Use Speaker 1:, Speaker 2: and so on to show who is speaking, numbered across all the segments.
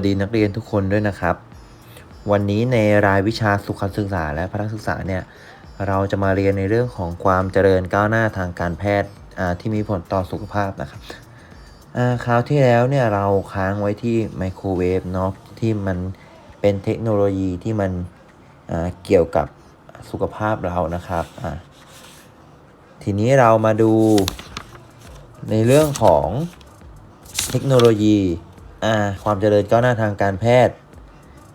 Speaker 1: วัสดีนักเรียนทุกคนด้วยนะครับ วันนี้ในรายวิชาสุขศึกษาและพละศึกษาเนี่ยเราจะมาเรียนในเรื่องของความเจริญก้าวหน้าทางการแพทย์ที่มีผลต่อสุขภาพนะครับคราวที่แล้วเนี่ยเราค้างไว้ที่ไมโครเวฟเนาะที่มันเป็นเทคโนโลยีที่มันเกี่ยวกับสุขภาพเรานะครับทีนี้เรามาดูในเรื่องของเทคโนโลยี อ่าความเจริญก้าวหน้าทางการแพทย์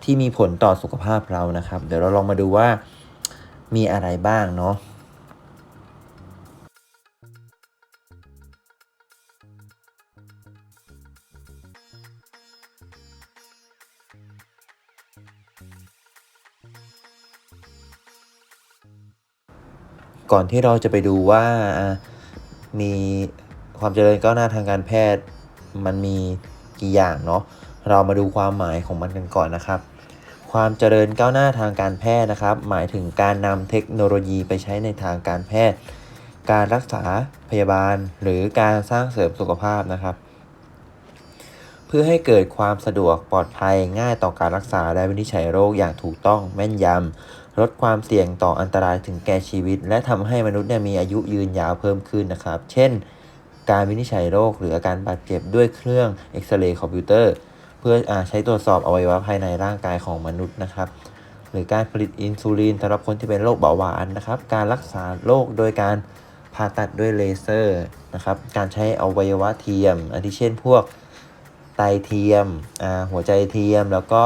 Speaker 1: ที่มีผลต่อสุขภาพเรานะครับ เดี๋ยวเราลองมาดูว่ามีอะไรบ้างเนาะก่อนที่เราจะไปดูว่าอ่ามีความเจริญก้าวหน้าทางการแพทย์มันมี กี่อย่างเนาะเรามาดูความหมายของมันกันก่อนนะครับ ความเจริญก้าวหน้าทางการแพทย์นะครับ หมายถึงการนำเทคโนโลยีไปใช้ในทางการแพทย์ การรักษาพยาบาล หรือการสร้างเสริมสุขภาพนะครับ เพื่อให้เกิดความสะดวกปลอดภัยง่ายต่อการรักษาและวินิจฉัยโรคอย่างถูกต้องแม่นยำลดความเสี่ยงต่ออันตรายถึงแก่ชีวิต และทำให้มนุษย์เนี่ยมีอายุยืนยาวเพิ่มขึ้นนะครับ เช่น การวินิจฉัยโรคหรืออาการบาดเจ็บด้วยเครื่องเอ็กซเรย์คอมพิวเตอร์เพื่ออใช้ตรวจสอบอวัยวะภายในร่างกายของมนุษย์นะครับหรือการผลิตอินซูลินสำหรับคนที่เป็นโรคเบาหวานนะครับการรักษาโรคโดยการผ่าตัดด้วยเลเซอร์นะครับการใช้อวัยวะเทียมอาทิเช่นพวกไตเทียมหัวใจเทียมแล้วก็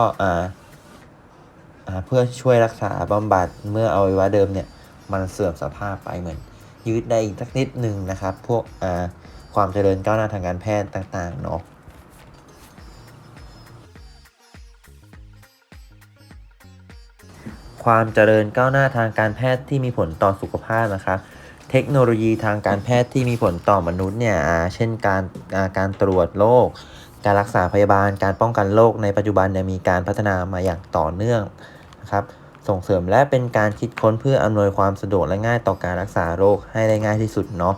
Speaker 1: เพื่อช่วยรักษาบำบัดเมื่ออวัยวะเดิมเนี่ยมันเสื่อมสภาพไปเหมือนยืดได้อีกสักนิดหนึ่งนะครับ พวกอ ความเจริญก้าวหน้าทางการแพทย์ต่างๆเนาะความเจริญก้าวหน้าทางการแพทย์ที่มีผลต่อสุขภาพนะครับเทคโนโลยีทางการแพทย์ที่มีผลต่อมนุษย์เนี่ยเช่นการการตรวจโรคการรักษาพยาบาล การป้องกันโรคในปัจจุบันเนี่ยมีการพัฒนามาอย่างต่อเนื่องนะครับ ส่งเสริมและเป็นการคิดค้นเพื่ออำนวยความสะดวกและง่ายต่อการรักษาโรคให้ได้ง่ายที่สุดเนาะ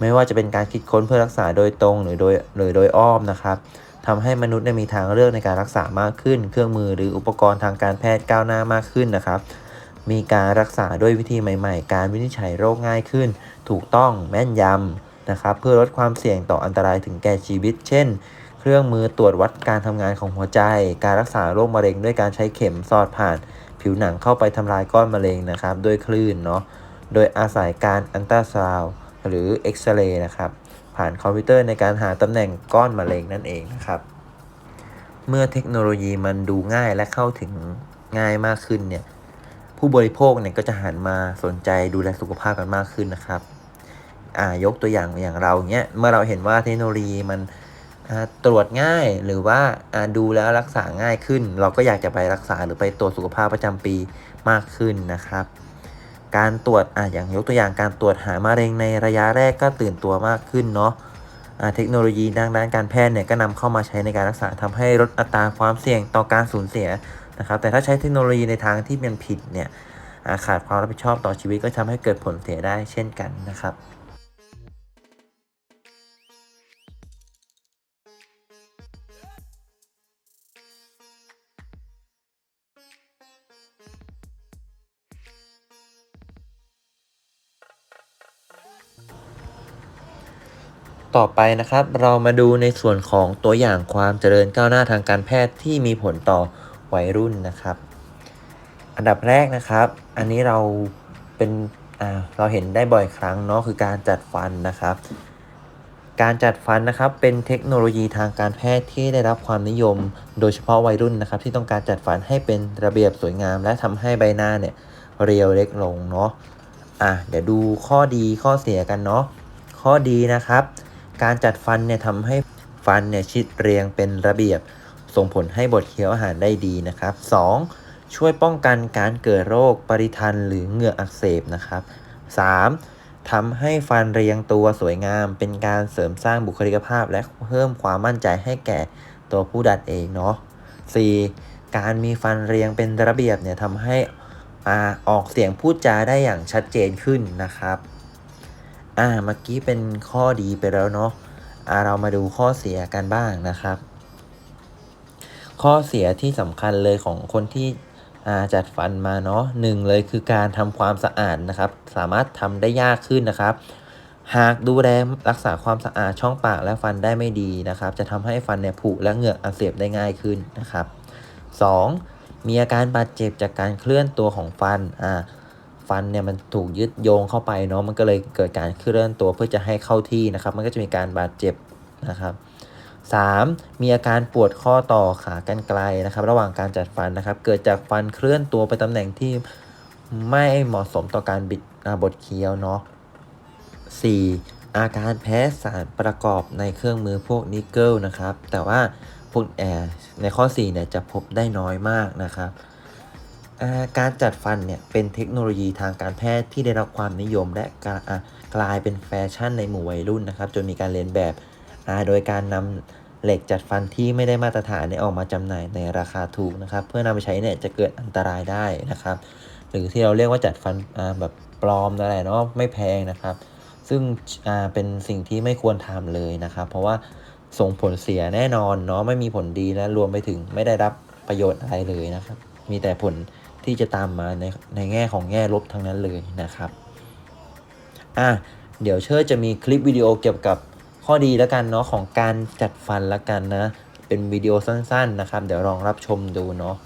Speaker 1: ไม่ว่าจะเป็นการคิดค้นเพื่อรักษาโดยตรงหรือโดยหรือโดยอ้อมนะครับทำให้มนุษย์มีทางเลือกในการรักษามากขึ้น เครื่องมือหรืออุปกรณ์ทางการแพทย์ก้าวหน้ามากขึ้นนะครับ มีการรักษาด้วยวิธีใหม่ ๆ การวินิจฉัยโรคง่ายขึ้น ถูกต้องแม่นยำนะครับ เพื่อลดความเสี่ยงต่ออันตรายถึงแก่ชีวิต เช่น เครื่องมือตรวจวัดการทำงานของหัวใจ การรักษาโรคมะเร็งด้วยการใช้เข็มสอดผ่าน ผิวหนังเข้าไปทำลายก้อนมะเร็งนะครับ ด้วยคลื่นเนาะ โดยอาศัยการอันตราซาวด์ หรือเอ็กซเรย์นะครับ ผ่านคอมพิวเตอร์ในการหาตำแหน่งก้อนมะเร็งนั่นเองนะครับ เมื่อเทคโนโลยีมันดูง่ายและเข้าถึงง่ายมากขึ้นเนี่ยผู้บริโภคเนี่ยก็จะหันมาสนใจดูแลสุขภาพกันมากขึ้นนะครับอ่ายกตัวอย่างอย่างเราเนี้ยเมื่อเราเห็นว่าเทคโนโลยีมันตรวจง่ายหรือว่าอ่าดูแล้วรักษาง่ายขึ้น เราก็อยากจะไปรักษาหรือไปตรวจสุขภาพประจำปีมากขึ้นนะครับ การตรวจอะอย่างยกตัวอย่างการตรวจหามะเร็งในระยะแรกก็ตื่นตัวมากขึ้นเนาะอ่าเทคโนโลยีด้านด้านการแพทย์เนี่ยก็นำเข้ามาใช้ในการรักษาทำให้ลดอัตราความเสี่ยงต่อการสูญเสียนะครับแต่ถ้าใช้เทคโนโลยีในทางที่เป็นผิดเนี่ยขาดความรับผิดชอบต่อชีวิตก็ทำให้เกิดผลเสียได้เช่นกันนะครับ ต่อไปนะครับ เรามาดูในส่วนของตัวอย่างความเจริญก้าวหน้าทางการแพทย์ที่มีผลต่อวัยรุ่นนะครับ อันดับแรกนะครับ อันนี้เราเป็นอ่าเราเห็นได้บ่อยครั้งเนาะคือการจัดฟันนะครับ การจัดฟันนะครับเป็นเทคโนโลยีทางการแพทย์ที่ได้รับความนิยม โดยเฉพาะวัยรุ่นนะครับ ที่ต้องการจัดฟันให้เป็นระเบียบสวยงาม และทำให้ใบหน้าเนี่ยเรียวเล็กลงเนาะอะเดี๋ยวดูข้อดีข้อเสียกันเนาะข้อดีนะครับ การจัดฟันเนี่ยทำให้ฟันเนี่ยชิดเรียงเป็นระเบียบ ส่งผลให้บดเคี้ยวอาหารได้ดีนะครับ 2. ช่วยป้องกันการเกิดโรคปริทันหรือเหงือกอักเสบนะครับ 3. ทำให้ฟันเรียงตัวสวยงาม เป็นการเสริมสร้างบุคลิกภาพ และเพิ่มความมั่นใจให้แก่ตัวผู้ดัดเองเนาะ 4. การมีฟันเรียงเป็นระเบียบเนี่ยทำให้อออกเสียงพูดจาได้อย่างชัดเจนขึ้นนะครับ อ่าเมื่อกี้เป็นข้อดีไปแล้วเนาะอ่าเรามาดูข้อเสียกันบ้างนะครับ ข้อเสียที่สำคัญเลยของคนที่อ่าจัดฟันมาเนาะหนึ่งเลยคือการทำความสะอาดนะครับ สามารถทำได้ยากขึ้นนะครับ หากดูแลรักษาความสะอาดช่องปากและฟันได้ไม่ดีนะครับ จะทำให้ฟันเนี่ยผุและเหงือกอักเสบได้ง่ายขึ้นนะครับ 2. มีอาการบาดเจ็บจากการเคลื่อนตัวของฟันอ่า ฟันเนี่ยมันถูกยึดโยงเข้าไปเนาะมันก็เลยเกิดการเคลื่อนตัวเพื่อจะให้เข้าที่นะครับ มันก็จะมีการบาดเจ็บนะครับ 3. มีอาการปวดข้อต่อขากรรไกรนะครับ ระหว่างการจัดฟันนะครับ เกิดจากฟันเคลื่อนตัวไปตำแหน่งที่ไม่เหมาะสมต่อการบิดอ่าบดเคี้ยวเนาะ 4. อาการแพ้สารประกอบในเครื่องมือพวกนิกเกิลนะครับ แต่ว่าพวกแอในข้อ4เนี่ยจะพบได้น้อยมากนะครับ การจัดฟันเนี่ยเป็นเทคโนโลยีทางการแพทย์ที่ได้รับความนิยม และกลายเป็นแฟชั่นในหมู่วัยรุ่นนะครับจนมีการเรียนแบบโดยการนำเหล็กจัดฟันที่ไม่ได้มาตรฐานเนี่ยออกมาจำหน่ายในราคาถูกนะครับ เพื่อนำไปใช้เนี่ยจะเกิดอันตรายได้นะครับ หรือที่เราเรียกว่าจัดฟันแบบปลอมอะไรเนาะไม่แพงนะครับ ซึ่งเป็นสิ่งที่ไม่ควรทำเลยนะครับ เพราะว่าส่งผลเสียแน่นอนเนาะไม่มีผลดีและรวมไปถึงไม่ได้รับประโยชน์อะไรเลยนะครับ มีแต่ผล ที่จะตามมาในในแง่ของแง่ลบทั้งนั้นเลยนะครับอะเดี๋ยวเชิดจะมีคลิปวิดีโอเกี่ยวกับข้อดีแล้วกันเนาะของการจัดฟันแล้วกันนะ เป็นวิดีโอสั้นๆนะครับ เดี๋ยวลองรับชมดูเนาะ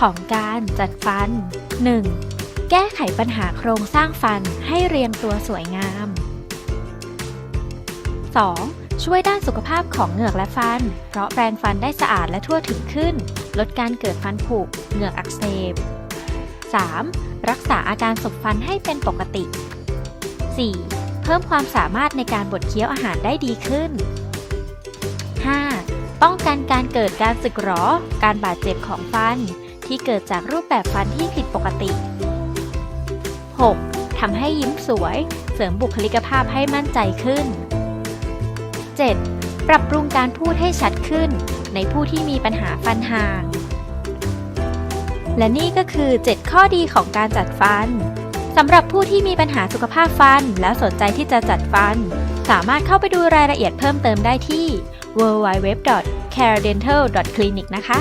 Speaker 2: ของการจัดฟัน 1. แก้ไขปัญหาโครงสร้างฟันให้เรียงตัวสวยงาม 2. ช่วยด้านสุขภาพของเหงือกและฟัน เพราะแปรงฟันได้สะอาดและทั่วถึงขึ้น ลดการเกิดฟันผุเหงือกอักเสบ 3. รักษาอาการสบฟันให้เป็นปกติ 4. เพิ่มความสามารถในการบดเคี้ยวอาหารได้ดีขึ้น 5. ป้องกันการเกิดการสึกหรอ การบาดเจ็บของฟัน ที่เกิดจากรูปแบบฟันที่ผิดปกติ 6. ทำให้ยิ้มสวย เสริมบุคลิกภาพให้มั่นใจขึ้น 7. ปรับปรุงการพูดให้ชัดขึ้น ในผู้ที่มีปัญหาฟันห่าง และนี่ก็คือ 7 ข้อดีของการจัดฟันสำหรับผู้ที่มีปัญหาสุขภาพฟัน และสนใจที่จะจัดฟัน สามารถเข้าไปดูรายละเอียดเพิ่มเติมได้ที่ www.caredental.clinic นะคะ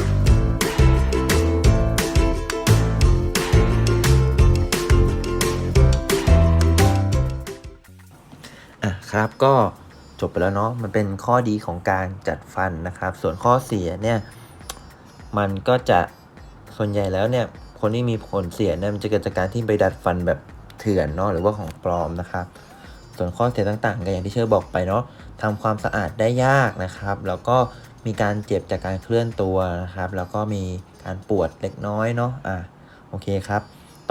Speaker 1: อะครับก็จบไปแล้วเนาะมันเป็นข้อดีของการจัดฟันนะครับ ส่วนข้อเสียเนี่ยมันก็จะส่วนใหญ่แล้วเนี่ยคนที่มีผลเสียเนี่ยมันจะเกิดจากการที่ไปดัดฟันแบบเถื่อนเนาะหรือว่าของปลอมนะครับ ส่วนข้อเสียต่างๆก็อย่างที่เชื่อบอกไปเนาะทำความสะอาดได้ยากนะครับ แล้วก็มีการเจ็บจากการเคลื่อนตัวนะครับ แล้วก็มีการปวดเล็กน้อยเนาะอะโอเคครับ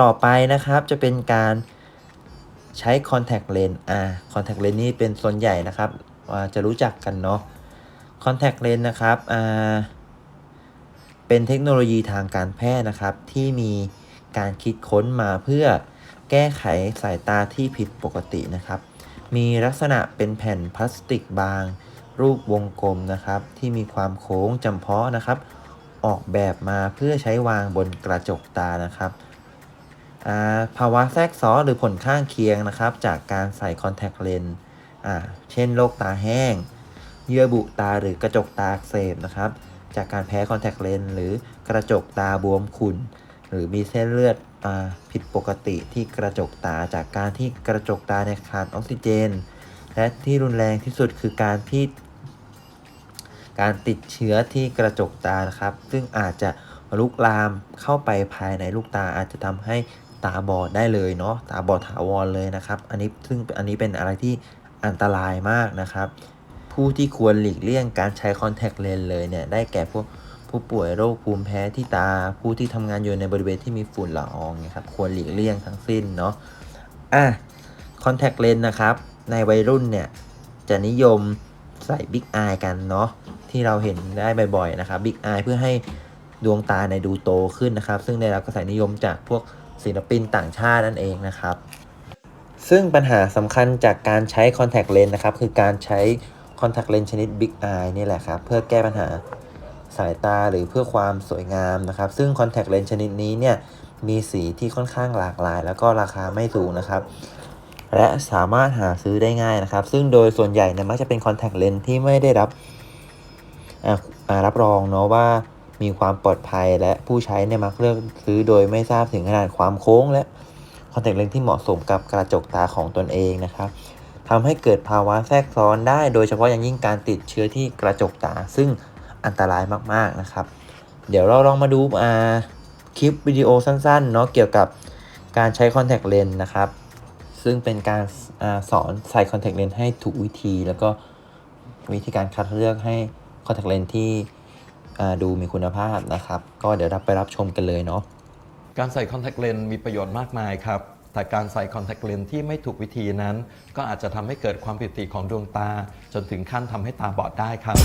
Speaker 1: ต่อไปนะครับจะเป็นการ ใช้ contact lens อ่า contact lens นี่เป็นส่วนใหญ่นะครับว่าจะรู้จักกันเนาะ contact lens นะครับอ่าเป็นเทคโนโลยีทางการแพทย์นะครับ ที่มีการคิดค้นมาเพื่อแก้ไขสายตาที่ผิดปกตินะครับ มีลักษณะเป็นแผ่นพลาสติกบาง รูปวงกลมนะครับ ที่มีความโค้งจำเพาะนะครับ ออกแบบมาเพื่อใช้วางบนกระจกตานะครับ ภาวะแทรกซ้อนหรือผลข้างเคียงนะครับ จากการใส่คอนแทคเลนส์เช่นโรคตาแห้ง เยื่อบุตาหรือกระจกตาอักเสบนะครับ จากการแพ้คอนแทคเลนส์หรือกระจกตาบวมขุ่น หรือมีเส้นเลือดอ่าผิดปกติที่กระจกตาจากการที่กระจกตาในขาดออกซิเจน และที่รุนแรงที่สุดคือการที่การติดเชื้อที่กระจกตานะครับ ซึ่งอาจจะลุกลามเข้าไปภายในลูกตาอาจจะทำให้ ตาบอดได้เลยเนาะตาบอดถาวรเลยนะครับ อันนี้ซึ่งอันนี้เป็นอะไรที่อันตรายมากนะครับ ผู้ที่ควรหลีกเลี่ยงการใช้คอนแทคเลนส์เลยเนี่ยได้แก่พวกผู้ป่วยโรคภูมิแพ้ที่ตา ผู้ที่ทำงานอยู่ในบริเวณที่มีฝุ่นละอองนี่ยครับ ควรหลีกเลี่ยงทั้งสิ้นเนาะอะคอนแทคเลนส์นะครับ ในวัยรุ่นเนี่ยจะนิยมใส่บิ๊กอายกันเนาะที่เราเห็นได้บ่อยๆนะครับบิ๊กอายเพื่อให้ดวงตาในดูโตขึ้นนะครับ ซึ่งได้รับกระแสนิยมจากพวก ศิลปินต่างชาตินั่นเองนะครับ ซึ่งปัญหาสำคัญจากการใช้คอนแทคเลนส์นะครับ คือการใช้ contact lens ชนิด Big Eye นี่แหละครับ เพื่อแก้ปัญหาสายตาหรือเพื่อความสวยงามนะครับ ซึ่ง contact lens ชนิดนี้เนี่ยมีสีที่ค่อนข้างหลากหลาย แล้วก็ราคาไม่สูงนะครับ และสามารถหาซื้อได้ง่ายนะครับ ซึ่งโดยส่วนใหญ่เนี่ยมักจะเป็น contact lens ที่ไม่ได้รับรับรองเนาะว่า มีความปลอดภัยและผู้ใช้เนี่ยมักเลือกซื้อโดยไม่ทราบถึงขนาดความโค้ง และ contact lens ที่เหมาะสมกับกระจกตาของตนเองนะครับทำให้เกิดภาวะแทรกซ้อนได้ โดยเฉพาะอย่างยิ่งการติดเชื้อที่กระจกตา ซึ่งอันตรายมากๆนะครับ เดี๋ยวเราลองมาดูอ่าคลิปวิดีโอสั้นๆเนาะเกี่ยวกับการใช้ contact lens นะครับ ซึ่งเป็นการอาสอนใส่ contact lens ให้ถูกวิธี แล้วก็วิธีการคัดเลือกให้ contact lens ที่ ดูมีคุณภาพนะครับ ก็เดี๋ยวรับไปรับชมกันเลยเนาะ
Speaker 3: การใส่คอนแทคเลนส์มีประโยชน์มากมายครับ แต่การใส่คอนแทคเลนส์ที่ไม่ถูกวิธีนั้น ก็อาจจะทำให้เกิดความผิดปกติของดวงตา จนถึงขั้นทำให้ตาบอดได้ครับ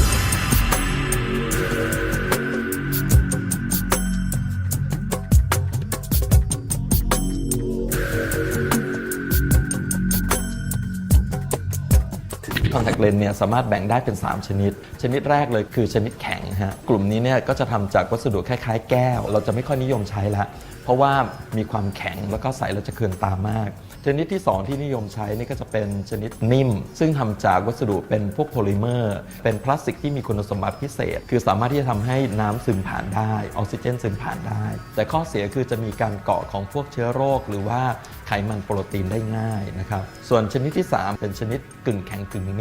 Speaker 3: คอนแทคเลนส์เนี่ยสามารถแบ่งได้เป็น 3 ชนิด ชนิดแรกเลยคือชนิดแข็งฮะกลุ่มนี้เนี่ยก็จะทำจากวัสดุคล้ายๆ แก้ว เราจะไม่ค่อยนิยมใช้ละเพราะว่ามีความแข็งแล้วก็ใส่แล้วจะเคืองตามาก ชนิดที่ 2 ที่นิยมใช้นี่ก็จะเป็นชนิดนิ่ม ซึ่งทำจากวัสดุเป็นพวกโพลิเมอร์ เป็นพลาสติกที่มีคุณสมบัติพิเศษ คือสามารถที่จะทำให้น้ำซึมผ่านได้ ออกซิเจนซึมผ่านได้ แต่ข้อเสียคือจะมีการเกาะของพวกเชื้อโรค หรือว่าไขมันโปรตีนได้ง่ายนะครับส่วนชนิดที่ 3 เป็นชนิดกึ่งแข็งกึ่งนิ่ม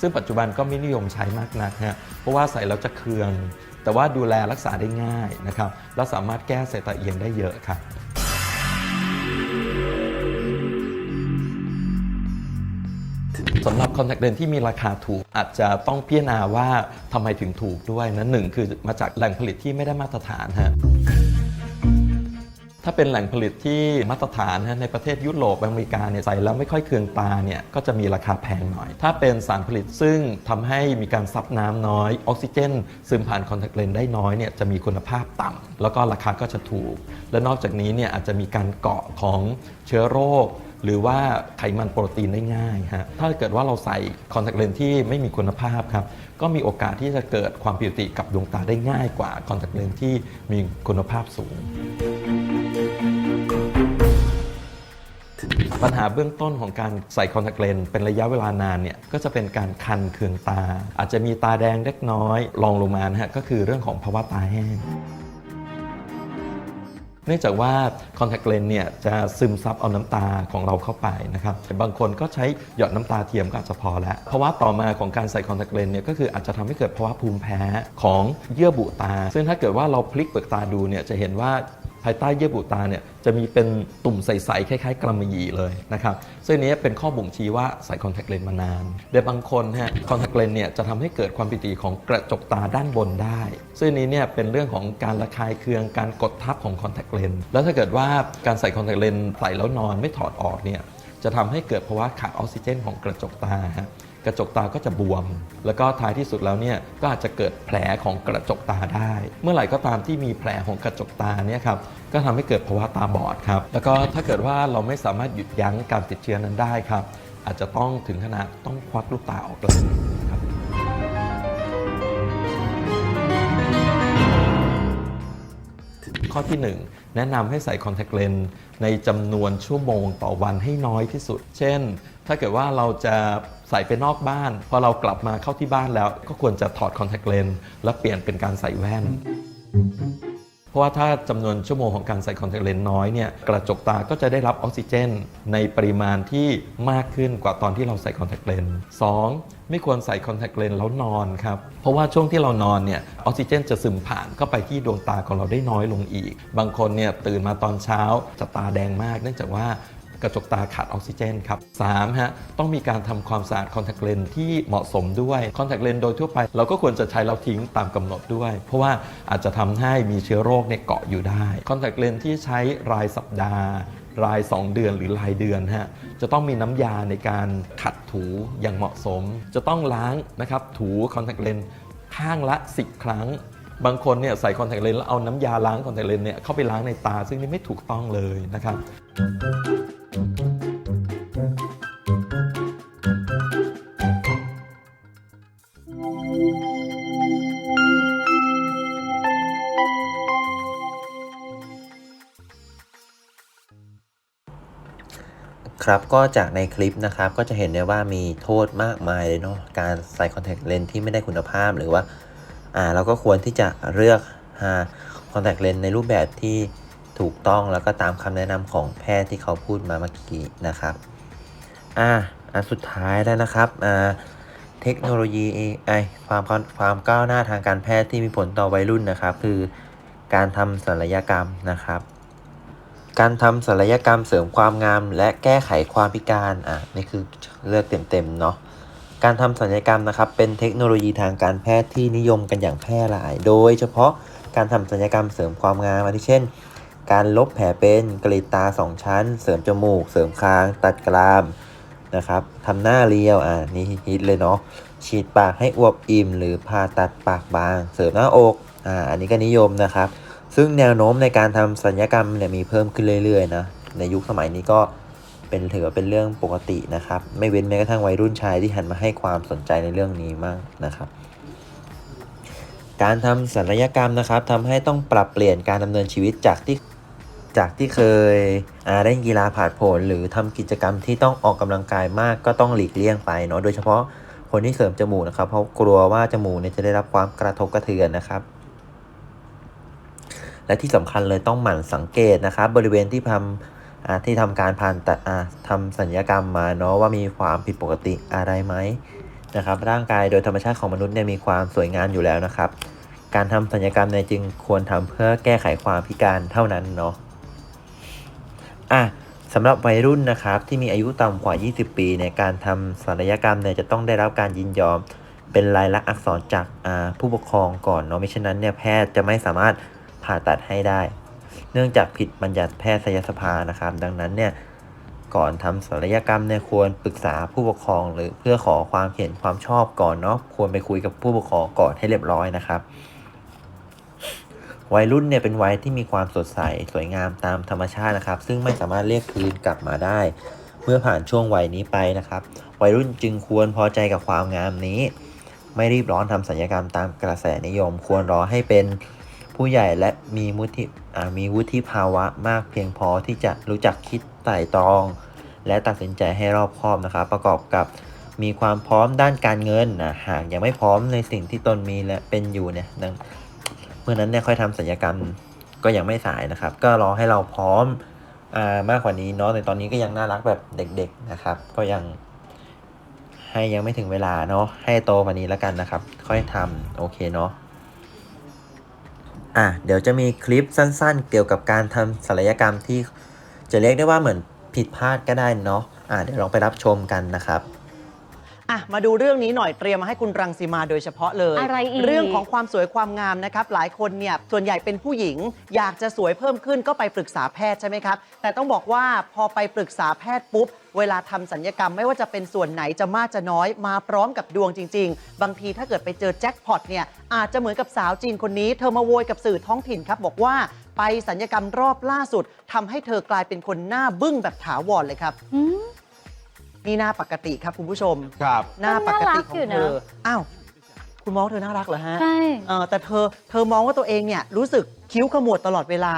Speaker 3: ซึ่งปัจจุบันก็ไม่นิยมใช้มากนักฮะเพราะว่าใส่แล้วจะเคือง แต่ว่าดูแลรักษาได้ง่ายนะครับแล้วสามารถแก้สายตาเอียงได้เยอะครับสำหรับคอนแทคเลนส์ที่มีราคาถูกอาจจะต้องพิจารณาว่าทำไมถึงถูกด้วยนะหนึ่งคือมาจากแหล่งผลิตที่ไม่ได้มาตรฐานฮะ ถ้าเป็นแหล่งผลิตที่มาตรฐานฮะในประเทศยุโรปอเมริกาเนี่ยใส่แล้วไม่ค่อยเคืองตาเนี่ยก็จะมีราคาแพงหน่อย ถ้าเป็นสารผลิตซึ่งทำให้มีการซับน้ำน้อยออกซิเจน ซึมผ่านคอนแทคเลนส์ได้น้อยเนี่ยจะมีคุณภาพต่ำแล้วก็ราคาก็จะถูก และนอกจากนี้เนี่ยอาจจะมีการเกาะของเชื้อโรคหรือว่าไขมันโปรตีนได้ง่ายฮะ ถ้าเกิดว่าเราใส่คอนแทคเลนส์ที่ไม่มีคุณภาพครับ ก็มีโอกาสที่จะเกิดความผิดปกติกับดวงตาได้ง่ายกว่าคอนแทคเลนส์ที่มีคุณภาพสูง ปัญหาเบื้องต้นของการใส่คอนแทคเลนส์เป็นระยะเวลานานเนี่ยก็จะเป็นการคันเคืองตา อาจจะมีตาแดงเล็กน้อยรองลงมานะฮะก็คือเรื่องของภาวะตาแห้งเนื่องจากว่าคอนแทคเลนส์เนี่ยจะซึมซับเอาน้ำตาของเราเข้าไปนะครับบางคนก็ใช้หยอดน้ำตาเทียมก็อาจจะพอแล้วภาวะต่อมาของการใส่คอนแทคเลนส์เนี่ยก็คืออาจจะทำให้เกิดภาวะภูมิแพ้ของเยื่อบุตา ซึ่งถ้าเกิดว่าเราพลิกเปลือกตาดูเนี่ยจะเห็นว่า ภายใต้เยื่อบุตาเนี่ยจะมีเป็นตุ่มใสๆคล้ายๆกระมะหยี่เลยนะครับซึ่งนี้เป็นข้อบ่งชี้ว่าใส่คอนแทคเลนส์มานานโดยบางคนฮะคอนแทคเลนส์เนี่ยจะทำให้เกิดความผิดปกติของกระจกตาด้านบนได้ ซึ่งนี้เนี่ยเป็นเรื่องของการระคายเคืองการกดทับของคอนแทคเลนส์แล้วถ้าเกิดว่าการใส่คอนแทคเลนส์ใส่แล้วนอนไม่ถอดออกเนี่ยจะทำให้เกิดภาวะขาดออกซิเจนของกระจกตาฮะ กระจกตาก็จะบวม แล้วก็ท้ายที่สุดแล้วเนี่ยก็อาจจะเกิดแผลของกระจกตาได้ เมื่อไหร่ก็ตามที่มีแผลของกระจกตาเนี่ยครับก็ทำให้เกิดภาวะตาบอดครับแล้วก็ถ้าเกิดว่าเราไม่สามารถหยุดยั้งการติดเชื้อนั้นได้ครับ อาจจะต้องถึงขนาดต้องควักลูกตาออกเลยครับข้อที่ 1 แนะนำให้ใส่คอนแทคเลนส์ในจำนวนชั่วโมงต่อวันให้น้อยที่สุด เช่น ถ้าเกิดว่าเราจะใส่ไปนอกบ้าน พอเรากลับมาเข้าที่บ้านแล้ว ก็ควรจะถอดคอนแทคเลนส์แล้วเปลี่ยนเป็นการใส่แว่น เพราะว่าถ้าจำนวนชั่วโมงของการใส่คอนแทคเลนส์น้อยเนี่ยกระจกตาก็จะได้รับออกซิเจน ในปริมาณที่มากขึ้นกว่าตอนที่เราใส่คอนแทคเลนส์สองไม่ควรใส่คอนแทคเลนส์แล้วนอนครับ เพราะว่าช่วงที่เรานอนเนี่ยออกซิเจนจะซึมผ่านเข้าไปที่ดวงตาของเราได้น้อยลงอีก บางคนเนี่ยตื่นมาตอนเช้าจะตาแดงมาก เนื่องจากว่า กระจกตาขาดออกซิเจนครับ3ฮะต้องมีการทำความสะอาดคอนแทคเลนส์ที่เหมาะสมด้วยคอนแทคเลนส์โดยทั่วไป เราก็ควรจะใช้แล้วทิ้งตามกำหนดด้วย เพราะว่าอาจจะทำให้มีเชื้อโรคเนี่ยเกาะอยู่ได้คอนแทคเลนส์ที่ใช้รายสัปดาห์ราย 2 เดือนหรือรายเดือนฮะจะต้องมีน้ำยาในการขัดถูอย่างเหมาะสม จะต้องล้างนะครับถูคอนแทคเลนส์ข้างละ 10 ครั้ง บางคนเนี่ยใส่คอนแทคเลนส์แล้วเอาน้ำยาล้างคอนแทคเลนส์เนี่ยเข้าไปล้างในตา ซึ่งนี่ไม่ถูกต้องเลยนะครับ
Speaker 1: ครับก็จากในคลิปนะครับก็จะเห็นได้ว่ามีโทษมากมายเลยเนาะการใส่คอนแทคเลนส์ที่ไม่ได้คุณภาพหรือว่าอ่าเราก็ควรที่จะเลือกหาคอนแทคเลนส์ในรูปแบบที่ ถูกต้องแล้วก็ตามคำแนะนำของแพทย์ที่เขาพูดมาเมื่อกี้นะครับ อ่าอันสุดท้ายแล้วนะครับอ่าเทคโนโลยีไอความความก้าวหน้าทางการแพทย์ที่มีผลต่อวัยรุ่นนะครับ คือการทำศัลยกรรมนะครับ การทำศัลยกรรมเสริมความงาม และแก้ไขความพิการอะนี่คือเลือกเต็มๆเนาะการทำศัลยกรรมนะครับ เป็นเทคโนโลยีทางการแพทย์ที่นิยมกันอย่างแพร่หลาย โดยเฉพาะการทำศัลยกรรมเสริมความงามอาทิเช่น การลบแผลเป็นกรีดตาสองชั้น เสริมจมูก เสริมคาง ตัดกรามนะครับทำหน้าเรียวอะนี่ฮิตเลยเนาะฉีดปากให้อวบอิ่ม หรือผ่าตัดปากบาง เสริมหน้าอกอ่าอันนี้ก็นิยมนะครับ ซึ่งแนวโน้มในการทำศัลยกรรมเนี่ยมีเพิ่มขึ้นเรื่อยๆนะในยุคสมัยนี้ก็เป็นถือว่าเป็นเรื่องปกตินะครับ ไม่เว้นแม้กระทั่งวัยรุ่นชายที่หันมาให้ความสนใจในเรื่องนี้มากนะครับ การทำศัลยกรรมนะครับทำให้ต้องปรับเปลี่ยนการดำเนินชีวิตจากที่ จากที่เคยอาเล่นกีฬาผาดโผนหรือทำกิจกรรมที่ต้องออกกำลังกายมากก็ต้องหลีกเลี่ยงไปเนาะโดยเฉพาะคนที่เสริมจมูกนะครับ เพราะกลัวว่าจมูกเนี่ยจะได้รับความกระทบกระเทือนนะครับ และที่สำคัญเลยต้องหมั่นสังเกตนะครับ บริเวณที่ทำอาที่ทำการผ่านตัดอ่าทำสัญญกรรมมาเนาะว่ามีความผิดปกติอะไรไหมนะครับ ร่างกายโดยธรรมชาติของมนุษย์เนี่ยมีความสวยงามอยู่แล้วนะครับ การทำสัญญกรรมเนี่ยจึงควรทำเพื่อแก้ไขความพิการเท่านั้นเนาะ อะสำหรับวัยรุ่นนะครับที่มีอายุต่ำกว่า 20 ปี ในการทำศัลยกรรมเนี่ยจะต้องได้รับการยินยอม เป็นลายลักษณ์อักษรจากผู้ปกครองก่อนเนาะไม่เช่นนั้นเนี่ยแพทย์จะไม่สามารถผ่าตัดให้ได้ เนื่องจากผิดบัญญัติแพทยสภานะครับ ดังนั้นเนี่ยก่อนทำศัลยกรรมเนี่ยควรปรึกษาผู้ปกครอง หรือเพื่อขอความเห็นความชอบก่อนเนาะควรไปคุยกับผู้ปกครองก่อนให้เรียบร้อยนะครับ วัยรุ่นเนี่ยเป็นวัยที่มีความสดใสสวยงามตามธรรมชาตินะครับ ซึ่งไม่สามารถเรียกคืนกลับมาได้ เมื่อผ่านช่วงวัยนี้ไปนะครับ วัยรุ่นจึงควรพอใจกับความงามนี้ ไม่รีบร้อนทำสัญญกรรมตามกระแสนิยม ควรรอให้เป็นผู้ใหญ่และมีมุทิมีวุฒิภาวะมากเพียงพอที่จะรู้จักคิดไตร่ตรอง และตัดสินใจให้รอบคอบนะครับ ประกอบกับมีความพร้อมด้านการเงินนะหากยังไม่พร้อมในสิ่งที่ตนมีและเป็นอยู่เนี่ย เมื่อนั้นเนี่ยค่อยทำสัญญกรรมก็ยังไม่สายนะครับ ก็รอให้เราพร้อมอามากกว่านี้เนาะในตอนนี้ก็ยังน่ารักแบบเด็ก ๆนะครับ ก็ยัง ให้ยังไม่ถึงเวลาเนาะให้โตกว่านี้แล้วกันนะครับ ค่อยทำโอเคเนาะอะเดี๋ยวจะมีคลิปสั้นๆ เกี่ยวกับการทำศัลยกรรมที่จะเรียกได้ว่าเหมือนผิดพลาดก็ได้เนาะอะเดี๋ยวลองไปรับชมกันนะครับ
Speaker 4: อะมาดูเรื่องนี้หน่อยเตรียมมาให้คุณรังสีมาโดยเฉพาะเลย
Speaker 5: อะไรอีก
Speaker 4: เรื่องของความสวยความงามนะครับ หลายคนเนี่ยส่วนใหญ่เป็นผู้หญิง อยากจะสวยเพิ่มขึ้นก็ไปปรึกษาแพทย์ใช่ไหมครับ แต่ต้องบอกว่าพอไปปรึกษาแพทย์ปุ๊บ เวลาทำสัญญกรรมไม่ว่าจะเป็นส่วนไหนจะมากจะน้อยมาพร้อมกับดวงจริง ๆ บางทีถ้าเกิดไปเจอแจ็คพอตเนี่ยอาจจะเหมือนกับสาวจีนคนนี้ เธอมาโวยกับสื่อท้องถิ่นครับบอกว่าไปสัญญกรรมรอบล่าสุดทำให้เธอกลายเป็นคนหน้าบึ้งแบบถาวรเลยครับ
Speaker 5: อืม
Speaker 4: นี่หน้าปกติครับคุณผู้ชม
Speaker 3: ครับ
Speaker 4: หน้าปกติ
Speaker 5: ก็น่ารัก
Speaker 4: ขอ
Speaker 5: อยู่
Speaker 4: ง
Speaker 5: นะ
Speaker 4: เธออ้าวคุณมองเธอน่ารักเหรอฮะ
Speaker 5: ใช่
Speaker 4: เออแต่เธอเธอมองว่าตัวเองเนี่ยรู้สึกคิ้วขมวดตลอดเวลา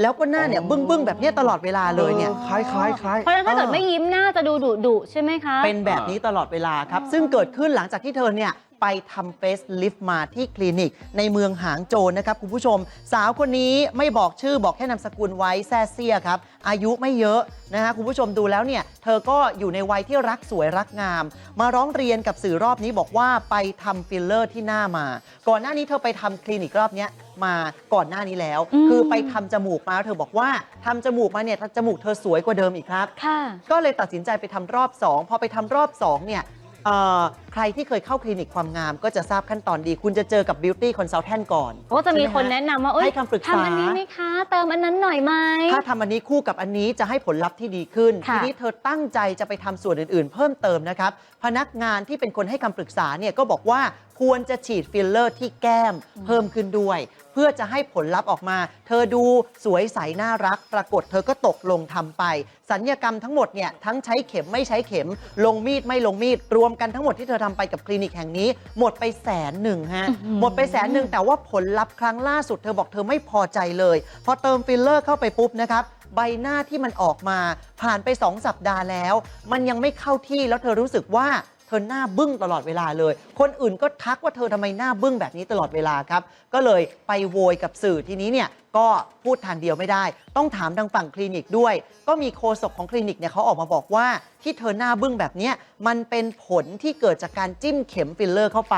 Speaker 4: แล้วก็หน้าเนี่ยบึ้งบึ้งๆแบบเนี้ยตลอดเวลาเลยเนี่ย
Speaker 3: คล้ายคล้ายคล้าย
Speaker 5: เพราะฉะนั้นถ้าเกิด
Speaker 4: เออ
Speaker 5: ไม่ยิ้มหน้าจะดูดุดุๆใช่ไหมคะ
Speaker 4: เป็นแบบนี้ตลอดเวลาครับ ซึ่งเกิดขึ้นหลังจากที่เธอเนี่ย ไปทำเฟสลิฟต์มาที่คลินิก ในเมืองหางโจวนะครับคุณผู้ชม สาวคนนี้ไม่บอกชื่อบอกแค่นามสกุลไว้แซ่เซียครับ อายุไม่เยอะนะฮะคุณผู้ชมดูแล้วเนี่ย เธอก็อยู่ในวัยที่รักสวยรักงาม มาร้องเรียนกับสื่อรอบนี้บอกว่าไปทำฟิลเลอร์ที่หน้ามา ก่อนหน้านี้เธอไปทำคลินิกรอบเนี้ยมาก่อนหน้านี้แล้ว
Speaker 5: อืม
Speaker 4: คือไปทำจมูกมาแล้วเธอบอกว่าทำจมูกมาเนี่ยจมูกเธอสวยกว่าเดิมอีกครับ
Speaker 5: ค่ะ
Speaker 4: ก็เลยตัดสินใจไปทำรอบ 2 พอไปทำรอบ 2 เนี่ย เอ่อใครที่เคยเข้าคลินิกความงามก็จะทราบขั้นตอนดี คุณจะเจอกับ Beauty Consultant ก่อน
Speaker 5: ก็จะมี
Speaker 4: ใช่ไห
Speaker 5: คน
Speaker 4: ฮ
Speaker 5: แนะนำว่าเอ้ย
Speaker 4: ให้คำปรึกษา
Speaker 5: ทำอันนี้ไหมคะ เติมอันนั้นหน่อยไหม
Speaker 4: ถ้าทำอันนี้คู่กับอันนี้จะให้ผลลัพธ์ที่ดีขึ้น
Speaker 5: ค่ะ
Speaker 4: ทีนี้เธอตั้งใจจะไปทำส่วนอื่น ๆ เพิ่มเติมนะครับ พนักงานที่เป็นคนให้คำปรึกษาเนี่ยก็บอกว่าควรจะฉีดฟิลเลอร์ที่แก้มเพิ่มขึ้นด้วย เพื่อจะให้ผลลัพธ์ออกมา เธอดูสวยใสน่ารัก ปรากฏเธอก็ตกลงทำไป สัญญกรรมทั้งหมดเนี่ยทั้งใช้เข็มไม่ใช้เข็ม ลงมีดไม่ลงมีด รวมกันทั้งหมดที่เธอททำไปกับคลินิกแห่งนี้ หมดไปแสนหนึ่งฮะ
Speaker 5: อื้อหือ
Speaker 4: หมดไปแสนหนึ่งแต่ว่าผลลัพธ์ครั้งล่าสุดเธอบอกเธอไม่พอใจเลย พอเติมฟิลเลอร์เข้าไปปุ๊บนะครับใบหน้าที่มันออกมา ผ่านไป 2 สัปดาห์แล้ว มันยังไม่เข้าที่แล้วเธอรู้สึกว่าเธ อหน้าบึ้งตลอดเวลาเลย คนอื่นก็ทักว่าเธอทำไมหน้าบึ้งแบบนี้ตลอดเวลาครับ ก็เลยไปโวยกับสื่อทีนี้เนี่ยก็พูดทางเดียวไม่ได้ ต้องถามทางฝั่งคลินิกด้วย ก็มีโฆษกของคลินิกเนี่ยเขาออกมาบอกว่าที่เธอหน้าบึ้งแบบนี้มันเป็นผลที่เกิดจากการจิ้มเข็มฟิลเลอร์เข้าไป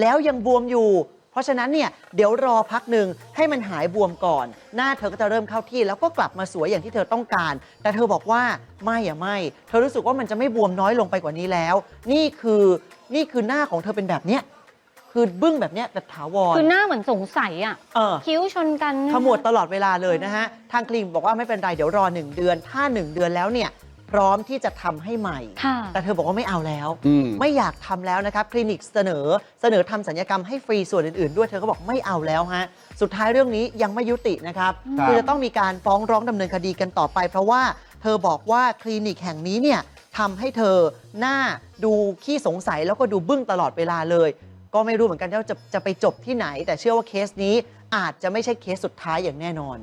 Speaker 4: แล้วยังบวมอยู่ ราะฉะนั้นเนี่ยเดี๋ยวรอพักหนึ่งให้มันหายบวมก่อน หน้าเธอก็จะเริ่มเข้าที่ แล้วก็กลับมาสวยอย่างที่เธอต้องการ แต่เธอบอกว่าไม่อะไม่ เธอรู้สึกว่ามันจะไม่บวมน้อยลงไปกว่านี้แล้ว นี่คือนี่คือหน้าของเธอเป็นแบบเนี้ยคือบึ้งแบบเนี้ยแบบถาวร
Speaker 5: คือหน้าเหมือนสงสัยอะ
Speaker 4: เออ
Speaker 5: คิ้วชนกัน
Speaker 4: ขมวดตลอดเวลาเลยนะฮะ ทางคลินิกบอกว่าไม่เป็นไร เดี๋ยวรอ 1 เดือน ถ้า 1 เดือนแล้วเนี่ย พร้อมที่จะทำให้ใหม่
Speaker 5: ค่ะ
Speaker 4: แต่เธอบอกว่าไม่เอาแล้ว
Speaker 6: อืม
Speaker 4: ไม่อยากทำแล้วนะครับ คลินิกเสนอเสนอทำสัญญกรรมให้ฟรีส่วนอื่นๆ ด้วยเธอก็บอกไม่เอาแล้วฮะ สุดท้ายเรื่องนี้ยังไม่ยุตินะครับ
Speaker 6: ครับ
Speaker 4: คือจะต้องมีการฟ้องร้องดำเนินคดีกันต่อไป เพราะว่าเธอบอกว่าคลินิกแห่งนี้เนี่ยทำให้เธอหน้าดูขี้สงสัยแล้วก็ดูบึ้งตลอดเวลาเลย ก็ไม่รู้เหมือนกันว่าจะจะไปจบที่ไหน แต่เชื่อว่าเคสนี้อาจจะไม่ใช่เคสสุดท้ายอย่างแน่นอน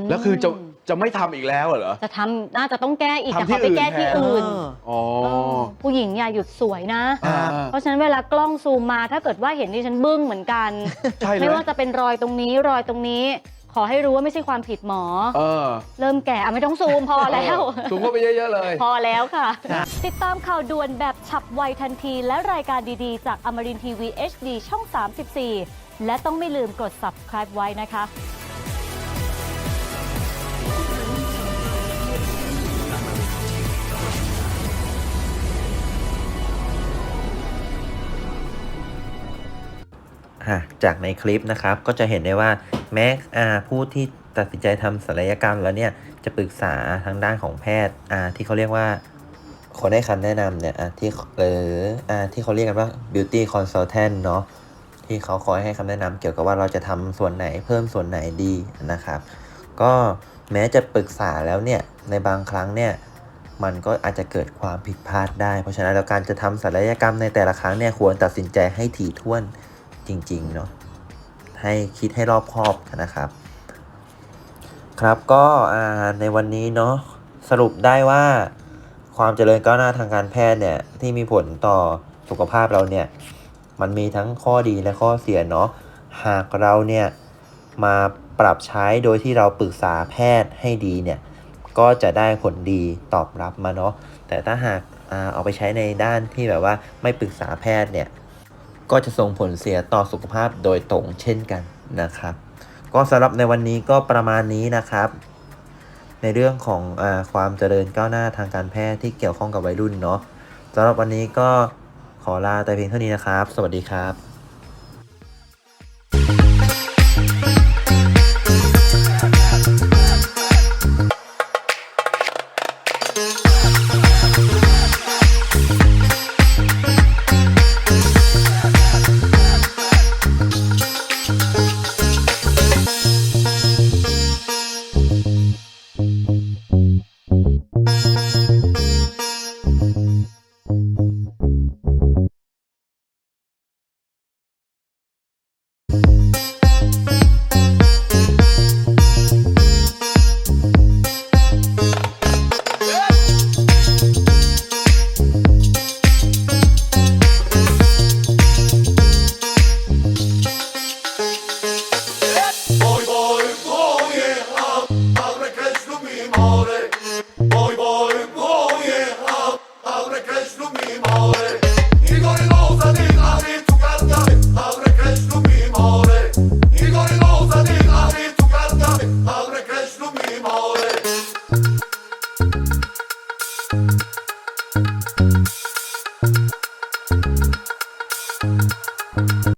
Speaker 5: ม
Speaker 6: แล้วคือจะ จะไม่ทำอีกแล้วเหรอ
Speaker 5: จะทำน่าจะต้องแก้อีก
Speaker 6: ทำ
Speaker 5: แต่เขาไปแก้ที่
Speaker 6: ที่อื่
Speaker 5: อื่
Speaker 6: น
Speaker 5: น
Speaker 6: แทอ๋อ
Speaker 5: เออผู้หญิงอย่าหยุดสวยนะ
Speaker 6: อ่า
Speaker 5: เพราะฉะนั้นเวลากล้องซูมมาถ้าเกิดว่าเห็นดิฉันบึ้งเหมือนกัน
Speaker 6: ใช่เลย
Speaker 5: ไม่ว่าจะเป็นรอยตรงนี้รอยตรงนี้ ขอให้รู้ว่าไม่ใช่ความผิดหมอ
Speaker 6: เออ
Speaker 5: เริ่มแก่อะไม่ต้องซูมพอแล้ว
Speaker 6: สูงเข้าไปเยอะๆเลย
Speaker 5: พอแล้วค่ะ
Speaker 4: ครับ
Speaker 5: ติดตามข่าวด่วนแบบฉับไวทันที และรายการดีๆ จากอมรินทีวี HD ช่อง 34 และต้องไม่ลืมกด subscribe ไว้นะคะ
Speaker 1: จากในคลิปนะครับ ก็จะเห็นได้ว่าแม้อาผู้ที่ตัดสินใจทำศัลยกรรมแล้วเนี่ยจะปรึกษาทางด้านของแพทย์อาที่เขาเรียกว่าคนให้คำแนะนำเนี่ยที่หรืออาที่เขาเรียกกันว่า beauty consultant เนาะที่เขาคอยให้คำแนะนำเกี่ยวกับว่าเราจะทำส่วนไหนเพิ่มส่วนไหนดีนะครับ ก็แม้จะปรึกษาแล้วเนี่ยในบางครั้งเนี่ยมันก็อาจจะเกิดความผิดพลาดได้ เพราะฉะนั้นแล้วการจะทำศัลยกรรมในแต่ละครั้งเนี่ยควรตัดสินใจให้ถี่ถ้วน จริงๆเนาะให้คิดให้รอบคอบนะครับ ครับก็ในวันนี้เนาะสรุปได้ว่าความเจริญก้าวหน้าทางการแพทย์เนี่ยที่มีผลต่อสุขภาพเราเนี่ยมันมีทั้งข้อดีและข้อเสียเนาะหากเราเนี่ยมาปรับใช้โดยที่เราปรึกษาแพทย์ให้ดีเนี่ยก็จะได้ผลดีตอบรับมาเนาะแต่ถ้าหากเอาไปใช้ในด้านที่แบบว่าไม่ปรึกษาแพทย์เนี่ย ก็จะส่งผลเสียต่อสุขภาพโดยตรงเช่นกันนะครับ ก็สำหรับในวันนี้ก็ประมาณนี้นะครับ ในเรื่องของอความเจริญก้าวหน้าทางการแพทย์ที่เกี่ยวข้องกับวัยรุ่นเนาะสำหรับวันนี้ก็ขอลาแต่เพียงเท่านี้นะครับ สวัสดีครับ